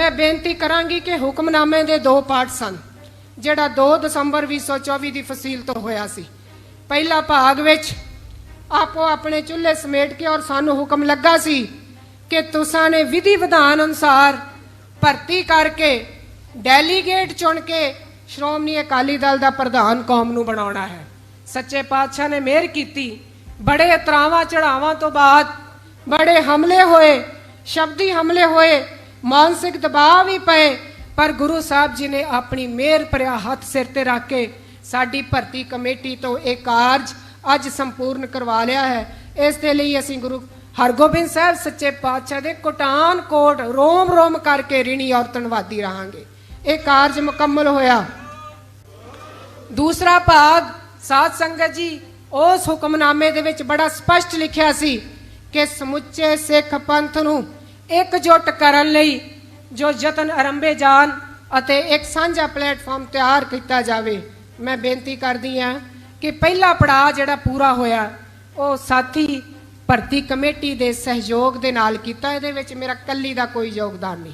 ਮੈਂ ਬੇਨਤੀ ਕਰਾਂਗੀ ਕਿ ਹੁਕਮਨਾਮੇ ਦੇ ਦੋ ਪਾਠ ਸਨ, ਜਿਹੜਾ 2 ਦਸੰਬਰ 2024 ਦੀ ਫਸੀਲ ਤੋਂ ਹੋਇਆ ਸੀ। ਪਹਿਲਾ ਭਾਗ ਵਿੱਚ, ਆਪੋ ਆਪਣੇ ਚੁੱਲ੍ਹੇ ਸਮੇਟ ਕੇ ਔਰ ਸਾਨੂੰ ਹੁਕਮ ਲੱਗਾ ਸੀ ਕਿ ਤੁਸਾਂ ਨੇ ਵਿਧੀ ਵਿਧਾਨ ਅਨੁਸਾਰ ਭਰਤੀ ਕਰਕੇ ਡੈਲੀਗੇਟ ਚੁਣ ਕੇ ਸ਼੍ਰੋਮਣੀ ਅਕਾਲੀ ਦਲ ਦਾ ਪ੍ਰਧਾਨ ਕੌਮ ਨੂੰ ਬਣਾਉਣਾ ਹੈ। ਸੱਚੇ ਪਾਤਸ਼ਾਹ ਨੇ ਮਿਹਰ ਕੀਤੀ। ਬੜੇ ਇਤਰਾਵਾਂ ਚੜਾਵਾਂ ਤੋਂ ਬਾਅਦ ਬੜੇ ਹਮਲੇ ਹੋਏ, ਸ਼ਬਦੀ ਹਮਲੇ ਹੋਏ ਮਾਨਸਿਕ ਦਬਾਅ ਵੀ ਪਏ, ਪਰ ਗੁਰੂ ਸਾਹਿਬ ਜੀ ਨੇ ਆਪਣੀ ਮਿਹਰ ਭਰਿਆ ਹੱਥ ਸਿਰ ਤੇ ਰੱਖ ਕੇ ਸਾਡੀ ਭਰਤੀ ਕਮੇਟੀ ਤੋਂ ਇਹ ਕਾਰਜ ਅੱਜ ਸੰਪੂਰਨ ਕਰਵਾ ਲਿਆ ਹੈ। ਇਸ ਦੇ ਲਈ ਅਸੀਂ ਗੁਰੂ ਹਰਗੋਬਿੰਦ ਸਾਹਿਬ ਸੱਚੇ ਪਾਤਸ਼ਾਹ ਦੇ ਕੋਟਾਨ ਕੋਟ ਰੋਮ ਰੋਮ ਕਰਕੇ ਰਿਣੀ ਔਰ ਧੰਨਵਾਦੀ ਰਹਾਂਗੇ। ਇਹ ਕਾਰਜ ਮੁਕੰਮਲ ਹੋਇਆ। ਦੂਸਰਾ ਭਾਗ, ਸਾਧ ਸੰਗਤ ਜੀ, ਉਸ ਹੁਕਮਨਾਮੇ ਦੇ ਵਿੱਚ ਬੜਾ ਸਪਸ਼ਟ ਲਿਖਿਆ ਸੀ ਕਿ ਸਮੁੱਚੇ ਸਿੱਖ ਪੰਥ ਨੂੰ ਇਕਜੁੱਟ ਕਰਨ ਲਈ ਜੋ ਯਤਨ ਆਰੰਭੇ ਜਾਣ ਅਤੇ ਇੱਕ ਸਾਂਝਾ ਪਲੇਟਫਾਰਮ ਤਿਆਰ ਕੀਤਾ ਜਾਵੇ, ਮੈਂ ਬੇਨਤੀ ਕਰਦੀ ਹਾਂ ਕਿ ਪਹਿਲਾ ਪੜਾਅ ਜਿਹੜਾ ਪੂਰਾ ਹੋਇਆ, ਉਹ ਸਾਥੀ ਭਰਤੀ ਕਮੇਟੀ ਦੇ ਸਹਿਯੋਗ ਦੇ ਨਾਲ ਕੀਤਾ, ਇਹਦੇ ਵਿੱਚ ਮੇਰਾ ਕੱਲੀ ਦਾ ਕੋਈ ਯੋਗਦਾਨ ਨਹੀਂ।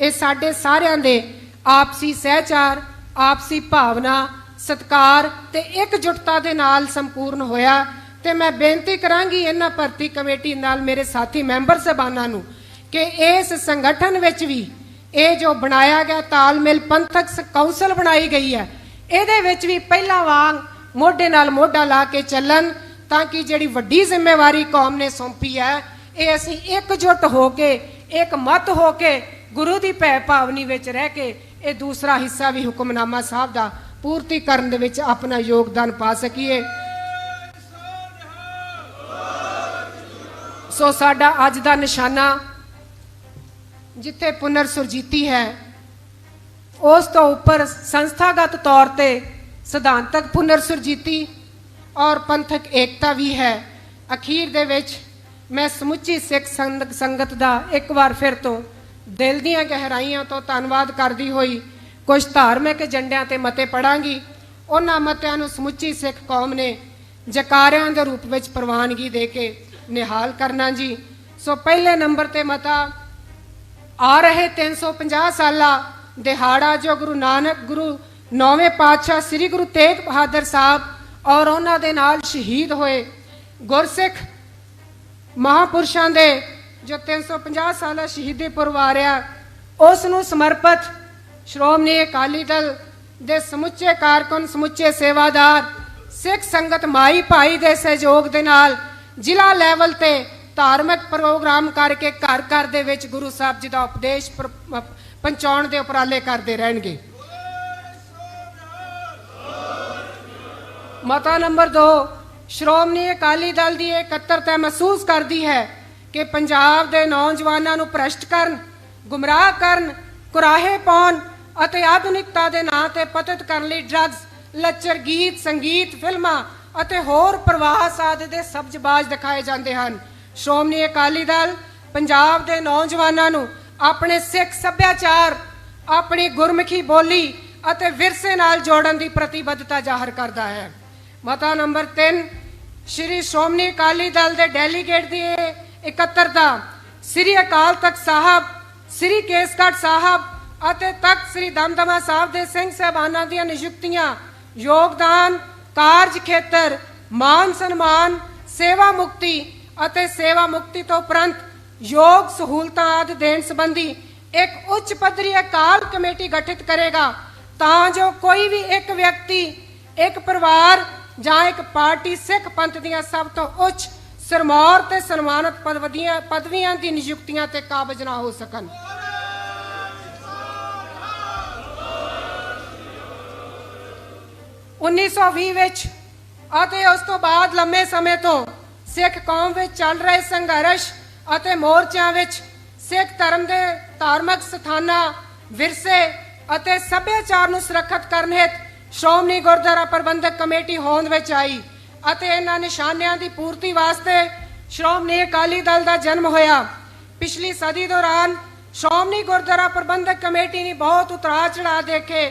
ਇਹ ਸਾਡੇ ਸਾਰਿਆਂ ਦੇ ਆਪਸੀ ਸਹਿਚਾਰ, ਆਪਸੀ ਭਾਵਨਾ, ਸਤਕਾਰ ਤੇ ਇਕਜੁੱਟਤਾ ਦੇ ਨਾਲ ਸੰਪੂਰਨ ਹੋਇਆ ਤੇ ਮੈਂ ਬੇਨਤੀ ਕਰਾਂਗੀ ਇਹਨਾਂ ਭਰਤੀ ਕਮੇਟੀ ਨਾਲ ਮੇਰੇ ਸਾਥੀ ਮੈਂਬਰ ਸਹਿਬਾਨਾਂ ਨੂੰ ਕਿ ਇਸ ਸੰਗਠਨ ਵਿੱਚ ਵੀ ਇਹ ਜੋ ਬਣਾਇਆ ਗਿਆ ਤਾਲਮੇਲ ਪੰਥਕ ਕੌਂਸਲ ਬਣਾਈ ਗਈ ਹੈ, ਇਹਦੇ ਵਿੱਚ ਵੀ ਪਹਿਲਾਂ ਵਾਂਗ ਮੋਢੇ ਨਾਲ ਮੋਢਾ ਲਾ ਕੇ ਚੱਲਣ ਤਾਂ ਕਿ ਜਿਹੜੀ ਵੱਡੀ ਜ਼ਿੰਮੇਵਾਰੀ ਕੌਮ ਨੇ ਸੌਂਪੀ ਹੈ, ਇਹ ਅਸੀਂ ਇਕਜੁੱਟ ਹੋ ਕੇ, ਇੱਕ ਮਤ ਹੋ ਕੇ ਗੁਰੂ ਦੀ ਭੈ ਭਾਵਨੀ ਵਿੱਚ ਰਹਿ ਕੇ ਇਹ ਦੂਸਰਾ ਹਿੱਸਾ ਵੀ ਹੁਕਮਨਾਮਾ ਸਾਹਿਬ ਦਾ ਪੂਰਤੀ ਕਰਨ ਦੇ ਵਿੱਚ ਆਪਣਾ ਯੋਗਦਾਨ ਪਾ ਸਕੀਏ। ਸੋ ਸਾਡਾ ਅੱਜ ਦਾ ਨਿਸ਼ਾਨਾ ਜਿੱਥੇ ਪੁਨਰ ਸੁਰਜੀਤੀ ਹੈ। ਉਸ ਤੋਂ ਉੱਪਰ ਸੰਸਥਾਗਤ ਤੌਰ ਤੇ ਸਿਧਾਂਤਕ ਪੁਨਰ ਸੁਰਜੀਤੀ ਔਰ ਪੰਥਕ ਏਕਤਾ ਵੀ ਹੈ। ਅਖੀਰ ਦੇ ਵਿੱਚ ਮੈਂ ਸਮੁੱਚੀ ਸਿੱਖ ਸੰਗ- ਸੰਗਤ ਦਾ ਇੱਕ ਵਾਰ ਫਿਰ ਤੋਂ ਦਿਲ ਦੀਆਂ ਗਹਿਰਾਈਆਂ ਤੋਂ ਧੰਨਵਾਦ ਕਰਦੀ ਹੋਈ ਕੁਝ ਧਾਰਮਿਕ ਏਜੰਡਿਆਂ ਤੇ ਮਤੇ ਪੜਾਂਗੀ ਉਹਨਾਂ ਮਤਿਆਂ ਨੂੰ ਸਮੁੱਚੀ ਸਿੱਖ ਕੌਮ ਨੇ ਜਕਾਰਿਆਂ ਦੇ ਰੂਪ ਵਿੱਚ ਪ੍ਰਵਾਨਗੀ ਦੇ ਕੇ ਨਿਹਾਲ ਕਰਨਾ ਜੀ। ਸੋ ਪਹਿਲੇ ਨੰਬਰ ਤੇ ਮਤਾ ਆ ਰਹੇ 350 ਸਾਲਾ ਦਿਹਾੜਾ ਜੋ ਗੁਰੂ ਨਾਨਕ, ਗੁਰੂ ਨੌਵੇਂ ਪਾਤਸ਼ਾਹ ਸ੍ਰੀ ਗੁਰੂ ਤੇਗ ਬਹਾਦਰ ਸਾਹਿਬ ਔਰ ਉਹਨਾਂ ਦੇ ਨਾਲ ਸ਼ਹੀਦ ਹੋਏ ਗੁਰਸਿੱਖ ਮਹਾਪੁਰਸ਼ਾਂ ਦੇ ਜੋ 350 ਸਾਲਾ ਸ਼ਹੀਦੀ ਪੁਰਬ ਆ ਰਿਹਾ ਉਸ ਨੂੰ ਸਮਰਪਿਤ ਸ਼੍ਰੋਮਣੀ ਅਕਾਲੀ ਦਲ ਦੇ ਸਮੁੱਚੇ ਕਾਰਕੁਨ, ਸਮੁੱਚੇ ਸੇਵਾਦਾਰ, ਸਿੱਖ ਸੰਗਤ ਮਾਈ ਭਾਈ ਦੇ ਸਹਿਯੋਗ ਦੇ ਨਾਲ ਜ਼ਿਲ੍ਹਾ ਲੈਵਲ ਤੇ ਧਾਰਮਿਕ ਪ੍ਰੋਗਰਾਮ ਕਰਕੇ ਘਰ ਘਰ ਦੇ ਵਿੱਚ ਗੁਰੂ ਸਾਹਿਬ ਜੀ ਦਾ ਉਪਦੇਸ਼ ਪਹੁੰਚਾਉਣ ਦੇ ਉਪਰਾਲੇ ਕਰਦੇ ਰਹਿਣਗੇ। ਮਤਾ ਨੰਬਰ 2 ਸ਼੍ਰੋਮਣੀ ਅਕਾਲੀ ਦਲ ਦੀ ਇਕੱਤਰਤਾ ਮਹਿਸੂਸ ਕਰਦੀ ਹੈ ਕਿ ਪੰਜਾਬ ਦੇ ਨੌਜਵਾਨਾਂ ਨੂੰ ਭ੍ਰਸ਼ਟ ਕਰਨ, ਗੁੰਮਰਾਹ ਕਰਨ, ਕੁਰਾਹੇ ਪਾਉਣ ਅਤੇ ਆਧੁਨਿਕਤਾ ਦੇ ਨਾਂ ਤੇ ਪਤਿਤ ਕਰਨ ਲਈ ਡਰੱਗਸ ਲੱਚਰ, ਗੀਤ, ਸੰਗੀਤ, ਫਿਲਮਾਂ ਅਤੇ ਹੋਰ ਪ੍ਰਵਾਹ ਆਦਿ ਦੇ ਸਬਜ਼ਬਾਜ਼ ਦਿਖਾਏ ਜਾਂਦੇ ਹਨ। ਸ਼੍ਰੋਮਣੀ ਅਕਾਲੀ ਦਲ ਪੰਜਾਬ ਦੇ ਨੌਜਵਾਨਾਂ ਨੂੰ ਆਪਣੇ ਸਿੱਖ ਸੱਭਿਆਚਾਰ, ਆਪਣੀ ਗੁਰਮੁਖੀ ਬੋਲੀ ਅਤੇ ਵਿਰਸੇ ਨਾਲ ਜੋੜਨ ਦੀ ਪ੍ਰਤੀਬੱਧਤਾ ਜ਼ਾਹਰ ਕਰਦਾ ਹੈ। ਮਤਾ ਨੰਬਰ 3 ਸ਼੍ਰੀ ਸ਼੍ਰੋਮਣੀ ਅਕਾਲੀ ਦਲ ਦੇ ਡੈਲੀਗੇਟ ਦੀ ਇਕੱਤਰਤਾ ਸ੍ਰੀ ਅਕਾਲ ਤਖਤ ਸਾਹਿਬ, ਸ੍ਰੀ ਕੇਸਗੜ੍ਹ ਸਾਹਿਬ ਅਤੇ ਤਖਤ ਸ੍ਰੀ ਦਮਦਮਾ ਸਾਹਿਬ ਦੇ ਸਿੰਘ ਸਹਿਬਾਨਾਂ ਦੀਆਂ ਨਿਯੁਕਤੀਆਂ, ਯੋਗਦਾਨ, ਕਾਰਜ ਖੇਤਰ, ਮਾਨ ਸਨਮਾਨ, ਸੇਵਾ ਮੁਕਤੀ ਅਤੇ ਸੇਵਾ ਮੁਕਤੀ ਤੋਂ ਉਪਰੰਤ ਯੋਗ ਸਹੂਲਤਾਂ ਆਦਿ ਦੇਣ ਸੰਬੰਧੀ ਇੱਕ ਉੱਚ ਪੱਧਰੀ ਅਕਾਲ ਕਮੇਟੀ ਗਠਿਤ ਕਰੇਗਾ, ਤਾਂ ਜੋ ਕੋਈ ਵੀ ਇੱਕ ਵਿਅਕਤੀ, ਇੱਕ ਪਰਿਵਾਰ ਜਾਂ ਇੱਕ ਪਾਰਟੀ ਸਿੱਖ ਪੰਥ ਦੀਆਂ ਸਭ ਤੋਂ ਉੱਚ ਸਰਮੌਰ ਤੇ ਸਨਮਾਨਿਤ ਪਦਵੀਆਂ ਪਦਵੀਆਂ ਦੀ ਨਿਯੁਕਤੀਆਂ ਤੇ ਕਾਬਜ ਨਾ ਹੋ ਸਕਣ। ਉਨੀ ਸੌ ਵੀਹ ਵਿੱਚ ਅਤੇ ਉਸ ਤੋਂ ਬਾਅਦ ਲੰਮੇ ਸਮੇਂ ਤੋਂ ਸਿੱਖ ਕੌਮ ਵਿੱਚ ਚੱਲ ਰਹੇ ਸੰਘਰਸ਼ ਅਤੇ ਮੋਰਚਿਆਂ ਵਿੱਚ ਸਿੱਖ ਧਰਮ ਦੇ ਧਾਰਮਿਕ ਸਥਾਨਾਂ ਵਿਰਸੇ ਅਤੇ ਸੱਭਿਆਚਾਰ ਨੂੰ ਸੁਰੱਖਿਅਤ ਕਰਨ ਹਿੱਤ ਸ਼੍ਰੋਮਣੀ ਗੁਰਦੁਆਰਾ ਪ੍ਰਬੰਧਕ ਕਮੇਟੀ ਹੋਂਦ ਵਿੱਚ ਆਈ ਅਤੇ ਇਹਨਾਂ ਨਿਸ਼ਾਨਿਆਂ ਦੀ ਪੂਰਤੀ ਵਾਸਤੇ ਸ਼੍ਰੋਮਣੀ ਅਕਾਲੀ ਦਲ ਦਾ ਜਨਮ ਹੋਇਆ। ਪਿਛਲੀ ਸਦੀ ਦੌਰਾਨ ਸ਼੍ਰੋਮਣੀ ਗੁਰਦੁਆਰਾ ਪ੍ਰਬੰਧਕ ਕਮੇਟੀ ਨੇ ਬਹੁਤ ਉਤਰਾਅ ਚੜਾ ਦੇਖੇ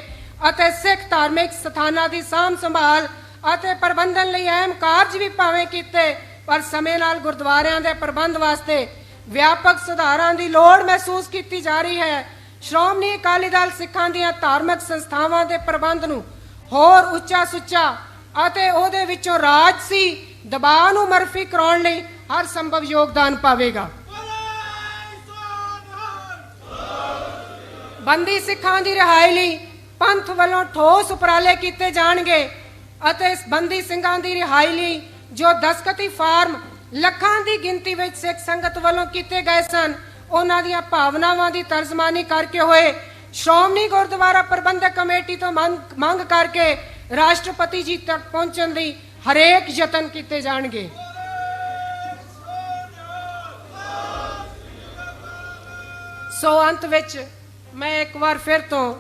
ਅਤੇ ਸਿੱਖ ਧਾਰਮਿਕ ਸਥਾਨਾਂ ਦੀ ਸਾਂਭ ਸੰਭਾਲ ਅਤੇ ਪ੍ਰਬੰਧਨ ਲਈ ਅਹਿਮ ਕਾਰਜ ਵੀ ਭਾਵੇਂ ਕੀਤੇ ਪਰ ਸਮੇਂ ਨਾਲ ਗੁਰਦੁਆਰਿਆਂ ਦੇ ਪ੍ਰਬੰਧ ਵਾਸਤੇ ਵਿਆਪਕ ਸੁਧਾਰਾਂ ਦੀ ਲੋੜ ਮਹਿਸੂਸ ਕੀਤੀ ਜਾ ਰਹੀ ਹੈ। ਸ਼੍ਰੋਮਣੀ ਅਕਾਲੀ ਦਲ ਸਿੱਖਾਂ ਦੀਆਂ ਧਾਰਮਿਕ ਸੰਸਥਾਵਾਂ ਦੇ ਪ੍ਰਬੰਧ ਨੂੰ ਹੋਰ ਉੱਚਾ ਸੁੱਚਾ ਅਤੇ ਉਹਦੇ ਵਿੱਚੋਂ ਰਾਜਸੀ ਦਬਾਅ ਨੂੰ ਮਰਫੀ ਕਰਾਉਣ ਲਈ ਹਰ ਸੰਭਵ ਯੋਗਦਾਨ ਪਾਵੇਗਾ। ਬੰਦੀ ਸਿੱਖਾਂ ਦੀ ਰਿਹਾਈ ਲਈ ਪੰਥ ਵੱਲੋਂ ਠੋਸ ਉਪਰਾਲੇ ਕੀਤੇ ਜਾਣਗੇ ਅਤੇ ਬੰਦੀ ਸਿੰਘਾਂ ਦੀ ਰਿਹਾਈ ਲਈ ਜੋ ਦਸਕਤੀ ਫਾਰਮ ਲੱਖਾਂ ਦੀ ਗਿਣਤੀ ਵਿੱਚ ਸਿੱਖ ਸੰਗਤ ਵੱਲੋਂ ਕੀਤੇ ਗਏ ਸਨ, ਉਹਨਾਂ ਦੀਆਂ ਭਾਵਨਾਵਾਂ ਦੀ ਤਰਜਮਾਨੀ ਕਰਕੇ ਹੋਏ, ਸ਼੍ਰੋਮਣੀ ਗੁਰਦੁਆਰਾ ਪ੍ਰਬੰਧਕ ਕਮੇਟੀ ਤੋਂ ਮੰਗ ਕਰਕੇ ਰਾਸ਼ਟਰਪਤੀ ਜੀ ਤੱਕ ਪਹੁੰਚਣ ਲਈ ਹਰੇਕ ਯਤਨ ਕੀਤੇ ਜਾਣਗੇ। ਸੋ ਅੰਤ ਵਿੱਚ ਮੈਂ ਇੱਕ ਵਾਰ ਫਿਰ ਤੋਂ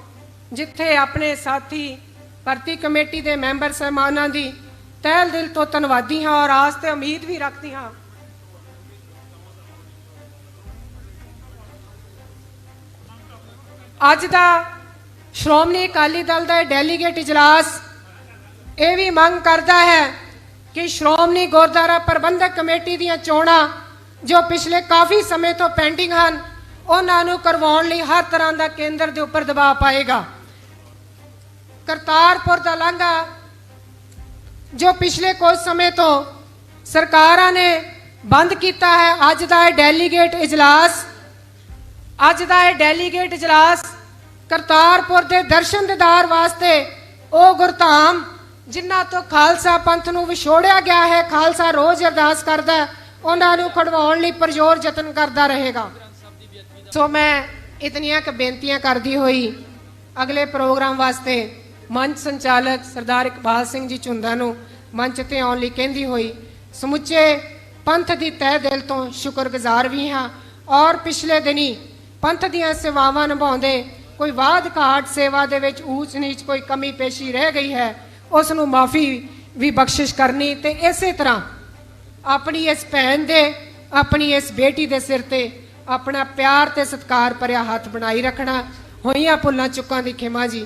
ਜਿੱਥੇ ਆਪਣੇ ਸਾਥੀ ਭਰਤੀ ਕਮੇਟੀ ਦੇ ਮੈਂਬਰ ਸਹਿਮਾਨਾਂ ਦੀ ਤਹਿ ਦਿਲ ਤੋਂ ਧੰਨਵਾਦੀ ਹਾਂ ਔਰ ਆਸ ਤੇ ਉਮੀਦ ਵੀ ਰੱਖਦੀ ਹਾਂ। ਅੱਜ ਦਾ ਸ਼੍ਰੋਮਣੀ ਅਕਾਲੀ ਦਲ ਦਾ ਡੈਲੀਗੇਟ ਇਜਲਾਸ ਇਹ ਵੀ ਮੰਗ ਕਰਦਾ ਹੈ ਕਿ ਸ਼੍ਰੋਮਣੀ ਗੁਰਦੁਆਰਾ ਪ੍ਰਬੰਧਕ ਕਮੇਟੀ ਦੀਆਂ ਚੋਣਾਂ ਜੋ ਪਿਛਲੇ ਕਾਫੀ ਸਮੇਂ ਤੋਂ ਪੈਂਡਿੰਗ ਹਨ, ਉਹਨਾਂ ਨੂੰ ਕਰਵਾਉਣ ਲਈ ਹਰ ਤਰ੍ਹਾਂ ਦਾ ਕੇਂਦਰ ਦੇ ਉੱਪਰ ਦਬਾਅ ਪਾਏਗਾ। ਕਰਤਾਰਪੁਰ ਦਾ ਲਾਂਘਾ ਜੋ ਪਿਛਲੇ ਕੁਝ ਸਮੇਂ ਤੋਂ ਸਰਕਾਰਾਂ ਨੇ ਬੰਦ ਕੀਤਾ ਹੈ, ਅੱਜ ਦਾ ਇਹ ਡੈਲੀਗੇਟ ਇਜਲਾਸ, ਅੱਜ ਦਾ ਇਹ ਡੈਲੀਗੇਟ ਇਜਲਾਸ ਕਰਤਾਰਪੁਰ ਦੇ ਦਰਸ਼ਨ ਦੀਦਾਰ ਵਾਸਤੇ ਉਹ ਗੁਰਧਾਮ, ਜਿਨ੍ਹਾਂ ਤੋਂ ਖਾਲਸਾ ਪੰਥ ਨੂੰ ਵਿਛੋੜਿਆ ਗਿਆ ਹੈ, ਖਾਲਸਾ ਰੋਜ਼ ਅਰਦਾਸ ਕਰਦਾ ਉਹਨਾਂ ਨੂੰ ਖੜਵਾਉਣ ਲਈ ਪਰਜੋਰ ਯਤਨ ਕਰਦਾ ਰਹੇਗਾ। ਸੋ ਮੈਂ ਇਤਨੀਆਂ ਕੁ ਬੇਨਤੀਆਂ ਕਰਦੀ ਹੋਈ ਅਗਲੇ ਪ੍ਰੋਗਰਾਮ ਵਾਸਤੇ ਮੰਚ ਸੰਚਾਲਕ ਸਰਦਾਰ ਇਕਬਾਲ ਸਿੰਘ ਜੀ ਝੁੰਦਾ ਨੂੰ ਮੰਚ ਤੇ ਆਉਣ ਲਈ ਕਹਿੰਦੀ ਹੋਈ, ਸਮੁੱਚੇ ਪੰਥ ਦੀ ਤਹਿ ਦਿਲ ਤੋਂ ਸ਼ੁਕਰਗੁਜ਼ਾਰ ਵੀ ਹਾਂ ਔਰ ਪਿਛਲੇ ਦਿਨੀ ਪੰਥ ਦੀਆਂ ਸੇਵਾਵਾਂ ਨਿਭਾਉਂਦੇ ਕੋਈ ਬਾਦ ਘਾਟ ਸੇਵਾ ਦੇ ਵਿੱਚ ਊਚ ਨੀਚ ਕੋਈ ਕਮੀ ਪੇਸ਼ੀ ਰਹਿ ਗਈ ਹੈ, ਉਸ ਨੂੰ ਮਾਫੀ ਵੀ ਬਖਸ਼ਿਸ਼ ਕਰਨੀ ਤੇ ਇਸੇ ਤਰ੍ਹਾਂ ਆਪਣੀ ਇਸ ਭੈਣ ਦੇ, ਆਪਣੀ ਇਸ ਬੇਟੀ ਦੇ ਸਿਰ ਤੇ ਆਪਣਾ ਪਿਆਰ ਤੇ ਸਤਿਕਾਰ ਭਰਿਆ ਹੱਥ ਬਣਾਈ ਰੱਖਣਾ, ਹੋਈਆਂ ਭੁੱਲਾਂ ਚੁੱਕਾਂ ਦੀ ਖਿਮਾ ਜੀ।